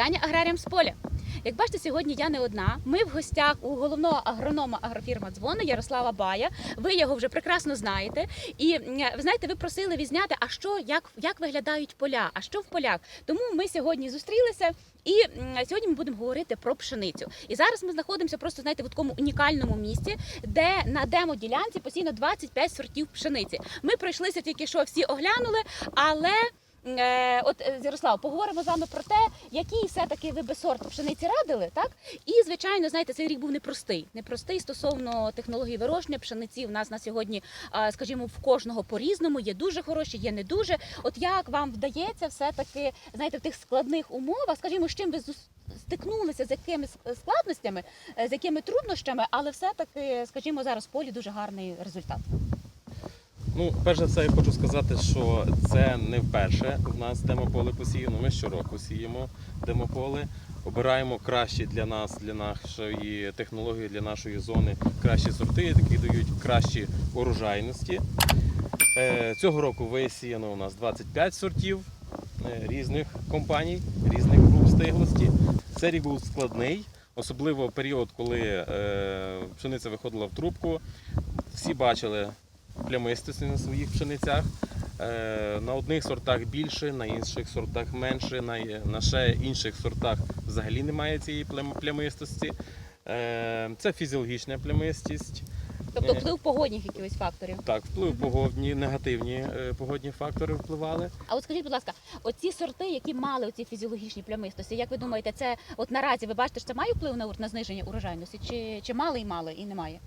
Вітання аграріям з поля. Як бачите, сьогодні я не одна. Ми в гостях у головного агронома агрофірма Дзвони Ярослава Бая. Ви його вже прекрасно знаєте. І ви знаєте, ви просили відзняти, а що як, як виглядають поля, а що в полях. Тому ми сьогодні зустрілися. І сьогодні ми будемо говорити про пшеницю. І зараз ми знаходимося просто знаєте в такому унікальному місці, де на демо-ділянці постійно 25 сортів пшениці. Ми пройшлися тільки що всі оглянули, але от е, Ярослав, поговоримо з вами про те, який все-таки ви би сорт пшениці радили, так? І звичайно, знаєте, цей рік був непростий. Непростий стосовно технології вирощення пшениці. У нас на сьогодні, е, скажімо, в кожного по-різному є дуже хороші, є не дуже. От як вам вдається все-таки, знаєте, в тих складних умовах, скажімо, з чим ви стикнулися, з якими складностями, е, з якими труднощами, але все-таки, скажімо, зараз в полі дуже гарний результат. Ну, перш за все, я хочу сказати, що це не вперше в нас демополе посіяно. Ми щороку сіємо демополе, обираємо кращі для нас, для нашої технології, для нашої зони, кращі сорти, які дають кращі урожайності. Е, Цього року висіяно у нас 25 сортів е, різних компаній, різних груп стиглості. Цей рік був складний, особливо період, коли е, пшениця виходила в трубку. Всі бачили плямистості на своїх пшеницях. Е, На одних сортах більше, на інших сортах менше, на, ще інших сортах взагалі немає цієї плямистості. Е, Це фізіологічна плямистість. Тобто Е. вплив погодних якихось факторів. Так, вплив погодні, негативні погодні фактори впливали. А от скажіть, будь ласка, оці сорти, які мали оці фізіологічні плямистості, як ви думаєте, це от наразі ви бачите, що це має вплив на, на зниження урожайності? Чи, чи мали і мали і немає?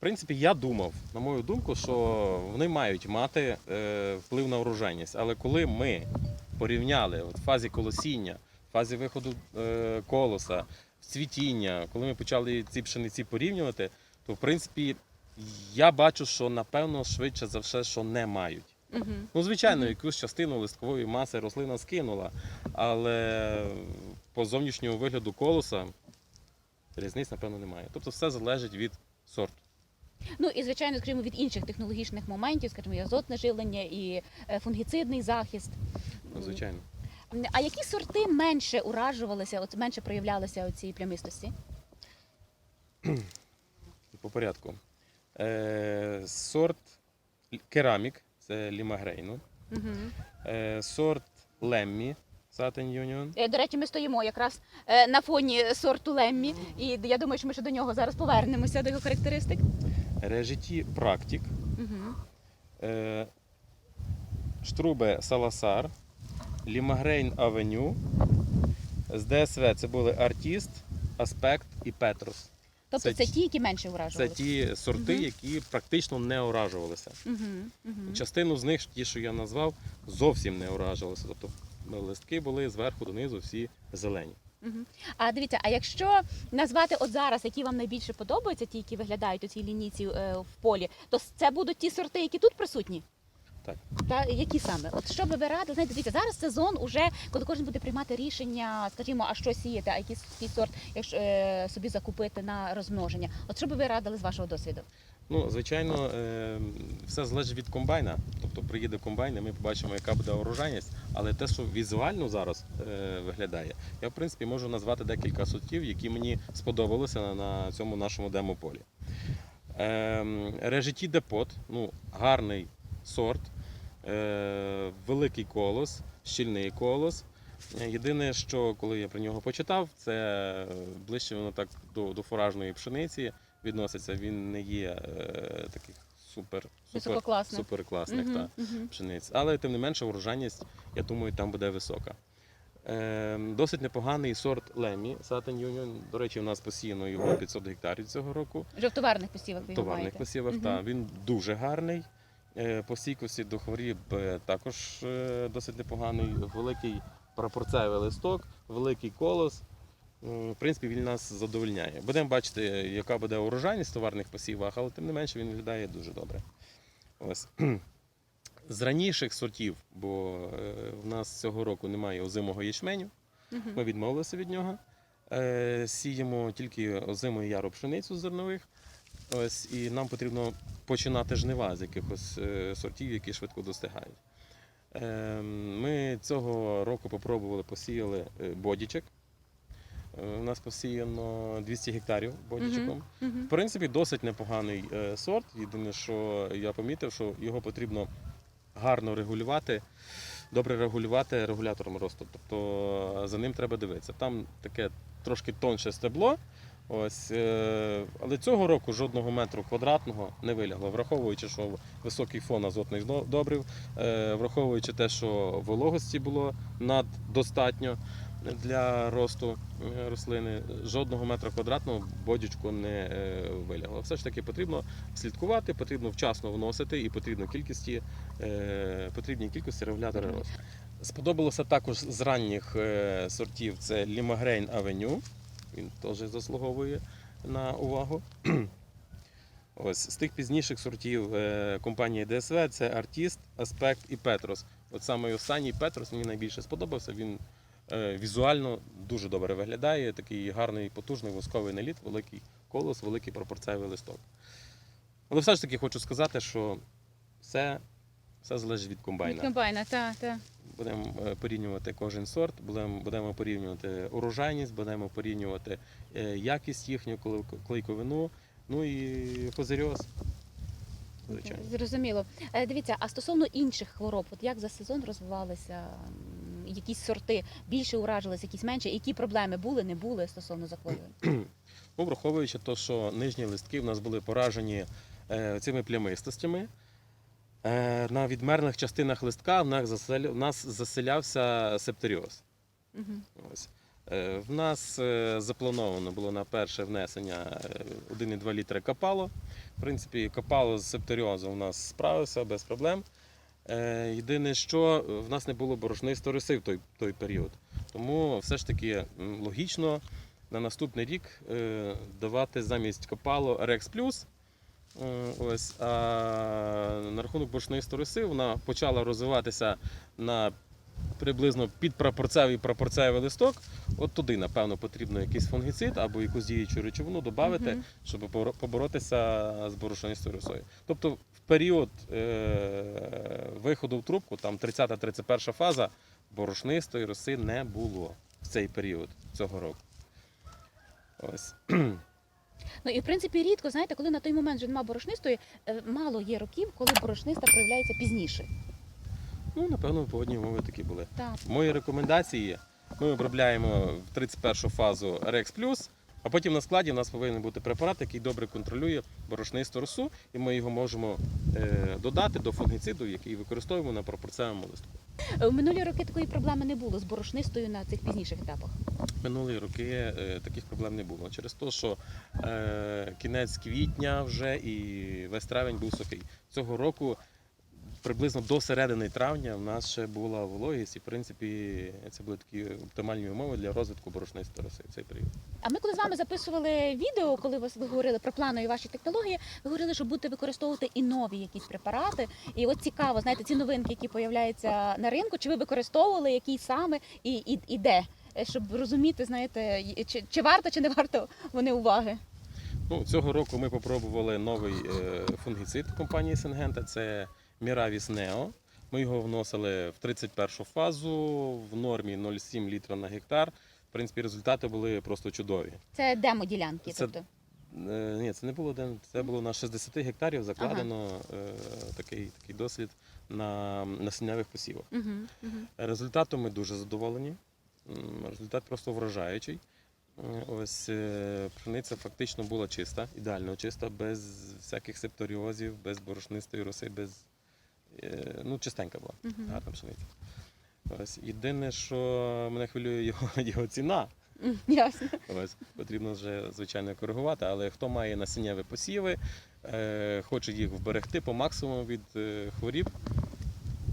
В принципі, я думав, на мою думку, що вони мають мати е, вплив на урожайність. Але коли ми порівняли в фазі колосіння, в фазі виходу е, колоса, цвітіння, коли ми почали ці пшениці порівнювати, то в принципі я бачу, що напевно швидше за все, що не мають. Угу. Ну, звичайно, якусь частину листкової маси рослина скинула, але по зовнішньому вигляду колоса різниць, напевно, немає. Тобто все залежить від сорту. Ну і звичайно, скажімо, від інших технологічних моментів, скажімо, і азотне живлення, і е, фунгіцидний захист. Ну, звичайно. А які сорти менше уражувалися, от менше проявлялися оці плямистості? По порядку. Е, сорт керамік, це лімагрейну. Угу. Е, сорт леммі, Satin Union. Е, До речі, ми стоїмо якраз е, на фоні сорту Леммі, і я думаю, що ми ще до нього зараз повернемося до його характеристик. Режиті Практик. Угу. Штрубе Саласар. Лімагрейн Авеню. З ДСВ це були Артіст, Аспект і Петрус. Тобто Це це, ті- які менше Це ті сорти, Мгм. які практично не уражувалися. Угу. Угу. Частину з них, ті, що я назвав, зовсім не уражувалися. Тобто листки були зверху донизу всі зелені. А дивіться, а якщо назвати от зараз, які вам найбільше подобаються, ті, які виглядають у цій лінійці е, в полі, то це будуть ті сорти, які тут присутні? Так. Та які саме? От що би ви радили? Знаєте, дивіться, зараз сезон уже, коли кожен буде приймати рішення, скажімо, а що сіяти, а який який сорт якщо, е, собі закупити на розмноження. От що би ви радили з вашого досвіду? Ну, звичайно, е, все залежить від комбайна. Тобто приїде комбайн, і ми побачимо, яка буде урожайність. Але те, що візуально зараз е, виглядає, я в принципі можу назвати декілька сортів, які мені сподобалися на, на цьому нашому демополі. Е, Режиті Депот, ну, гарний сорт, е, великий колос, щільний колос. Е, Єдине, що коли я про нього почитав, це ближче воно так до, до фуражної пшениці відноситься. Він не є е, таких супер, супер, Висококласних. супер класних Мгм, та, мгм. пшениць. Але тим не менше урожайність, я думаю, там буде висока. Е, досить непоганий сорт Лемі Satin Union. До речі, у нас посіяно його 500 гектарів цього року. Вже в товарних посівах його Товарних посівах. Мгм. Та, він дуже гарний. Е, По стійкості до хворіб е, також е, досить непоганий. Великий прапорцевий листок, великий колос. В принципі, він нас задовольняє. Будемо бачити, яка буде урожайність в товарних посівах, але тим не менше він виглядає дуже добре. Ось. З раніших сортів, бо в нас цього року немає озимого ячменю, ми відмовилися від нього. Сіємо тільки озиму і яру пшеницю з зернових. Ось, і нам потрібно починати жнива з якихось е, сортів, які швидко достигають. Ем, Ми цього року попробували, посіяли е, бодічок. Е, У нас посіяно 200 гектарів бодічком. В принципі, досить непоганий сорт. Єдине, що я помітив, що його потрібно гарно регулювати, добре регулювати регулятором росту. Тобто за ним треба дивитися. Там таке трошки тонше стебло. Ось, е, але цього року жодного метру квадратного не вилягло, враховуючи, що високий фон азотних добрив, е, враховуючи те, що вологості було наддостатньо для росту е, рослини, жодного метра квадратного бодічку не вилягло. Все ж таки потрібно слідкувати, потрібно вчасно вносити і потрібно кількості, потрібній кількості регулятора росту. Сподобалося також з ранніх сортів це Лімагрейн Авеню. Він теж заслуговує на увагу. Ось з тих пізніших сортів е, компанії ДСВ це Артіст, Аспект і Петрос. От саме останній Петрос мені найбільше сподобався. Він е, візуально дуже добре виглядає. Такий гарний, потужний восковий наліт, великий колос, великий пропорцевий листок. Але все ж таки хочу сказати, що все, все залежить від комбайна. Від комбайна, так, так. Будемо е, порівнювати кожен сорт, будемо, будемо порівнювати урожайність, будемо порівнювати е, якість їхню клейковину, ну і фозеріоз. Звичайно. Зрозуміло. Е, Дивіться, а стосовно інших хвороб, от як за сезон розвивалися якісь сорти, більше уражились, якісь менше, які проблеми були, не були стосовно захворювань? Ну, враховуючи те, що нижні листки в нас були поражені цими плямистостями. Е, на відмерлих частинах листка в нас, заселя, в нас заселявся септоріоз. Мгм. Ось. Е, В нас е, заплановано було на перше внесення е, 1,2 літри капало. В принципі, капало з септоріозом у нас справився без проблем. Е, Єдине, що е, в нас не було борошнистої риси в той, той період. Тому все ж таки логічно на наступний рік е, давати замість копало Rex Plus. Ось, а на рахунок борошнистої риси вона почала розвиватися на приблизно підпрапорцевий прапорцевий листок. От туди, напевно, потрібно якийсь фунгіцид або якусь діючу речовину додати, Мгм. щоб поборотися з борошнистою росою. Тобто в період е- виходу в трубку, там 30-31 фаза, борошнистої роси не було в цей період цього року. Ось. Ну і в принципі рідко, знаєте, коли на той момент вже нема борошнистої, е, мало є років, коли борошниста проявляється пізніше. Ну, напевно, погодні умови такі були. Так. Мої рекомендації ми обробляємо в 31 фазу Рекс Plus, а потім на складі в нас повинен бути препарат, який добре контролює борошнисту росу, і ми його можемо е, додати до фунгіциду, який використовуємо на пропорцевому листку. Е, В минулі роки такої проблеми не було з борошнистою на цих пізніших етапах. Минулі роки е, таких проблем не було через те, що е, кінець квітня вже і весь травень був сухий. Цього року приблизно до середини травня в нас ще була вологість, і в принципі це були такі оптимальні умови для розвитку борошнистої роси в цей період. А ми коли з вами записували відео, коли вас ви говорили про планові ваші технології, ви говорили, що будете використовувати і нові якісь препарати. І от цікаво, знаєте, ці новинки, які появляються на ринку, чи ви використовували які саме і, і, і де? Е, Щоб розуміти, знаєте, чи, чи варто, чи не варто вони уваги. Ну, цього року ми попробували новий е, фунгіцид компанії Сингента. Це Miravis Neo. Ми його вносили в 31 фазу в нормі 0,7 літра на гектар. В принципі, результати були просто чудові. Це демо-ділянки. Це- Тобто. Е, Ні, це не було один, це було на 60 гектарів закладено е, такий, такий дослід на насіннявих посівах. Угу, угу. Результатом ми дуже задоволені. Результат просто вражаючий. Е, Ось е, пшениця фактично була чиста, ідеально чиста, без всяких септоріозів, без борошнистої роси, без ну, чистенька була, Мгм. гарна пшениця. Ось єдине, що мене хвилює його, його ціна. Ясно. Ось потрібно вже звичайно коригувати, але хто має насіннєві посіви, е, хоче їх вберегти по максимуму від е, хворіб,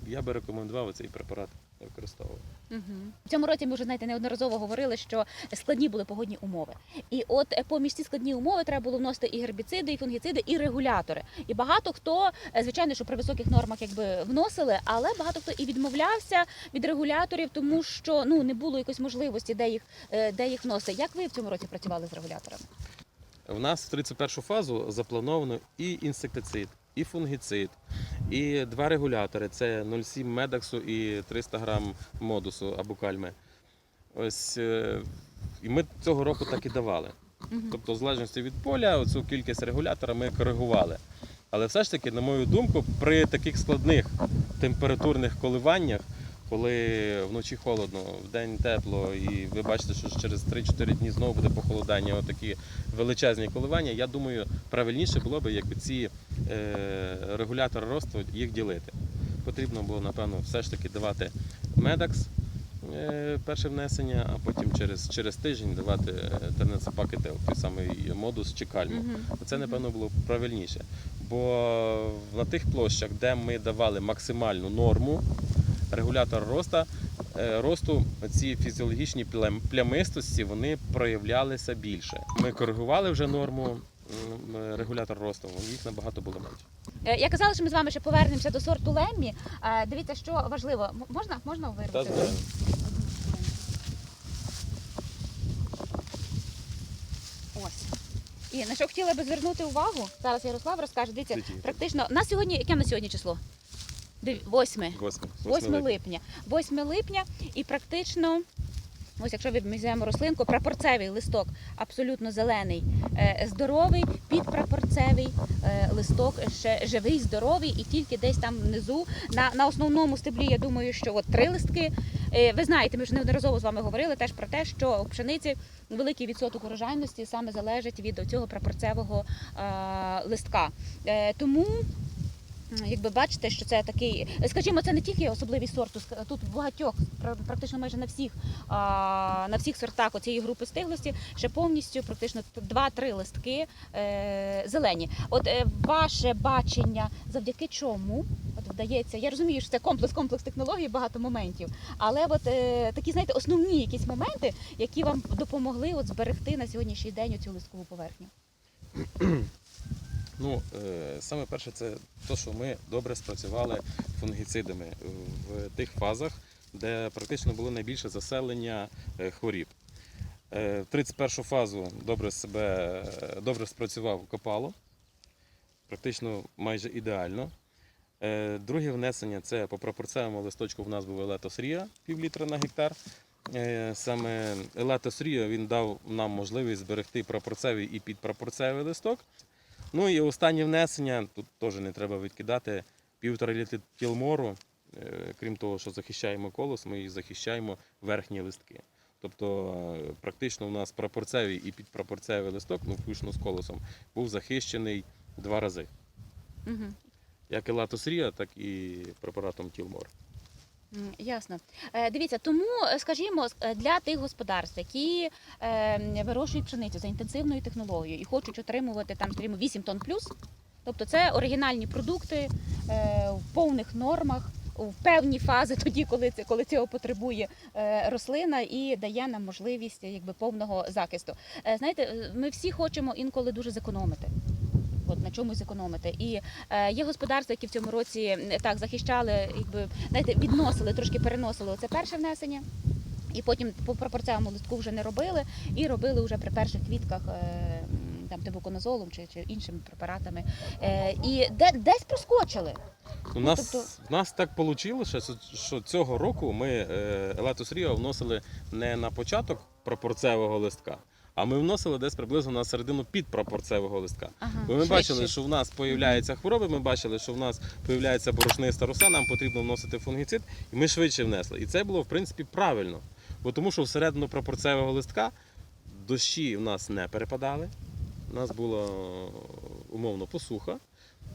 я би рекомендував цей препарат використовувати. Угу. В цьому році ми вже знаєте неодноразово говорили, що складні були погодні умови. І от е, поміж ці складні умови треба було вносити і гербіциди, і фунгіциди, і регулятори. І багато хто, е, звичайно, що при високих нормах якби вносили, але багато хто і відмовлявся від регуляторів, тому що ну не було якоїсь можливості, де їх е, де їх вносити. Як ви в цьому році працювали з регуляторами? У нас в 31 фазу заплановано і інсектицид, і фунгіцид, і два регулятори це 0,7 медаксу і 300 грам модусу або кальми. Ось е, і ми цього року так і давали. Тобто, в залежності від поля, цю кількість регулятора ми коригували. Але все ж таки, на мою думку, при таких складних температурних коливаннях, коли вночі холодно, вдень тепло, і ви бачите, що через 3-4 дні знову буде похолодання, отакі величезні коливання, я думаю, правильніше було б, якби ці е, регулятори росту їх ділити. Потрібно було, напевно, все ж таки давати медакс. е, Перше внесення, а потім через, через тиждень давати е, тернецепакетил, той самий модус чи кальму. Мгм. Це, напевно, було правильніше. Бо на тих площах, де ми давали максимальну норму, регулятор роста, е, росту, ці фізіологічні плямистості вони проявлялися більше. Ми коригували вже норму регулятор росту, їх набагато було менше. Е, Я казала, що ми з вами ще повернемося до сорту Леммі. Е, Дивіться, що важливо. Можна можна вирвати? Ось. І на що хотіла би звернути увагу? Зараз Ярослав розкаже. Дивіться, практично на сьогодні, яке на сьогодні число? Див- Восьме. Восьме. 8 липня. 8 липня і практично. Ось якщо візьмемо рослинку, прапорцевий листок абсолютно зелений, е, здоровий, підпрапорцевий е, листок ще живий, здоровий, і тільки десь там внизу на, на основному стеблі, я думаю, що от три листки. Е, Ви знаєте, ми вже неодноразово з вами говорили теж про те, що у пшениці великий відсоток урожайності саме залежить від цього прапорцевого листка. Тому Якби бачите, що це такий, скажімо, це не тільки особливий сорт, тут багатьох, пра- практично майже на всіх, на всіх сортах цієї групи стиглості ще повністю практично т- два-три листки е, зелені. От е, ваше бачення, завдяки чому от вдається, я розумію, що це комплекс, комплекс технологій, багато моментів, але от е, такі, знаєте, основні якісь моменти, які вам допомогли от зберегти на сьогоднішній день цю листкову поверхню. Ну, е, саме перше, це те, що ми добре спрацювали фунгіцидами в тих фазах, де практично було найбільше заселення е, хворіб. Е, В 31 фазу добре себе е, добре спрацював копало, практично майже ідеально. Е, Друге внесення це по пропорцевому листочку в нас був Елетос Рія, пів літра на гектар. Е, Саме Елетос Рія він дав нам можливість зберегти пропорцевий і підпропорцевий листок. Ну і останнє внесення, тут теж не треба відкидати, півтора літри тілмору. Е, Крім того, що захищаємо колос, ми і захищаємо верхні листки. Тобто е, практично у нас прапорцевий і підпрапорцевий листок, ну включно з колосом, був захищений два рази. Угу. Як і латосрія, так і препаратом тілмор. Ясно. Е, Дивіться, тому, е, скажімо, е, для тих господарств, які вирощують пшеницю за інтенсивною технологією і хочуть отримувати там, скажімо, 8 тонн плюс, тобто це оригінальні продукти в повних нормах. В певні фази, тоді, коли це коли цього потребує рослина, і дає нам можливість якби повного захисту. Знаєте, ми всі хочемо інколи дуже зекономити. От на чомусь зекономити. І е, є господарства, які в цьому році так захищали, якби знаєте, відносили, трошки переносили оце перше внесення. І потім по пропорційному листку вже не робили, і робили вже при перших квітках е, там тибуконазолом чи, чи іншими препаратами. Е, і де, десь проскочили. У нас, тобто- в нас так вийшло, що, цього року ми е, Елетос Ріо вносили не на початок пропорцевого листка, а ми вносили десь приблизно на середину підпропорцевого листка. Ага, Бо ми швидше. бачили, що в нас появляються хвороби, ми бачили, що в нас появляється борошниста роса, нам потрібно вносити фунгіцид, і ми швидше внесли. І це було в принципі правильно. Бо тому що всередину пропорцевого листка дощі в нас не перепадали. У нас була умовно посуха.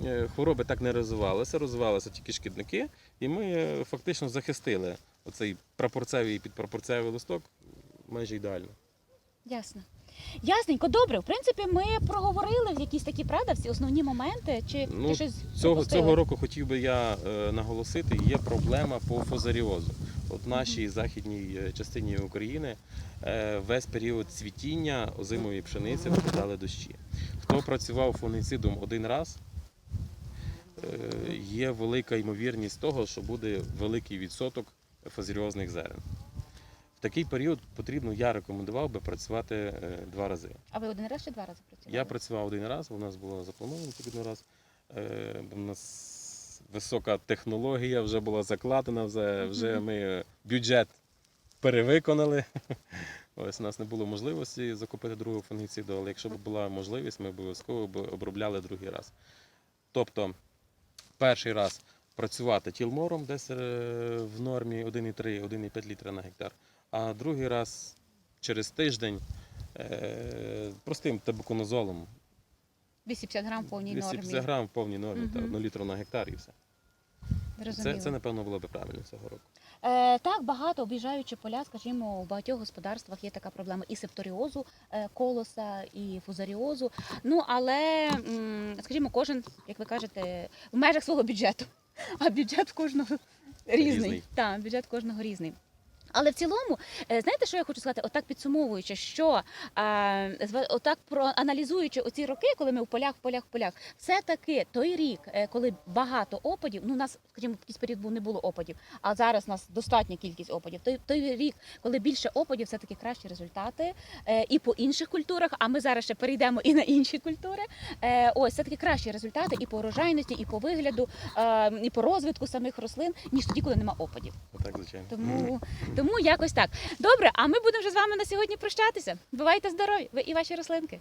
Е, Хвороби так не розвивалися, розвивалися тільки шкідники, і ми е, фактично захистили оцей прапорцевий і підпрапорцевий листок майже ідеально. Ясно. Ясненько, добре. В принципі, ми проговорили в якісь такі правда, всі основні моменти. Чи, Ну, чи щось Цього, пропустили? цього року хотів би я е, наголосити, є проблема по фозаріозу. От в нашій західній е, частині України е, весь період цвітіння озимої пшениці випадали дощі. Хто працював фунгіцидом один раз, е, є велика ймовірність того, що буде великий відсоток фазеріозних зерен. Такий період потрібно, я рекомендував би працювати е, два рази. А ви один раз чи два рази працювали? Я працював один раз, у нас було заплановано тільки один раз. Е, У нас висока технологія вже була закладена, вже, вже ми бюджет перевиконали. Ось у нас не було можливості закупити другу фунгіциду, але якщо б була можливість, ми обов'язково б обробляли другий раз. Тобто, перший раз працювати тілмором десь е, в нормі 1,3, 1,5 літра на гектар, а другий раз через тиждень е, простим табаконозолом 250 грам в повній 250 нормі. грам в повній нормі, та 1 літру на гектар і все. Це, це, напевно, було б правильно цього року. Е, так, багато об'їжджаючи поля, скажімо, у багатьох господарствах є така проблема і септоріозу е, колоса, і фузаріозу. Ну але, м, скажімо, кожен, як ви кажете, в межах свого бюджету. А бюджет кожного різний. Різний. Так, бюджет кожного різний. Але в цілому, е, знаєте, що я хочу сказати? Отак підсумовуючи, що отак проаналізуючи оці роки, коли ми в полях, в полях, в полях, все таки той рік, е, коли багато опадів, ну у нас, скажімо, якийсь період був не було опадів, а зараз у нас достатня кількість опадів. Той той рік, коли більше опадів, все таки кращі результати е, і по інших культурах. А ми зараз ще перейдемо і на інші культури. Ось все таки кращі результати і по урожайності, і по вигляду, е, і по розвитку самих рослин, ніж тоді, коли нема опадів. Отак, звичайно. Тому, тому якось так. Добре, а ми будемо вже з вами на сьогодні прощатися. Бувайте здорові, ви і ваші рослинки.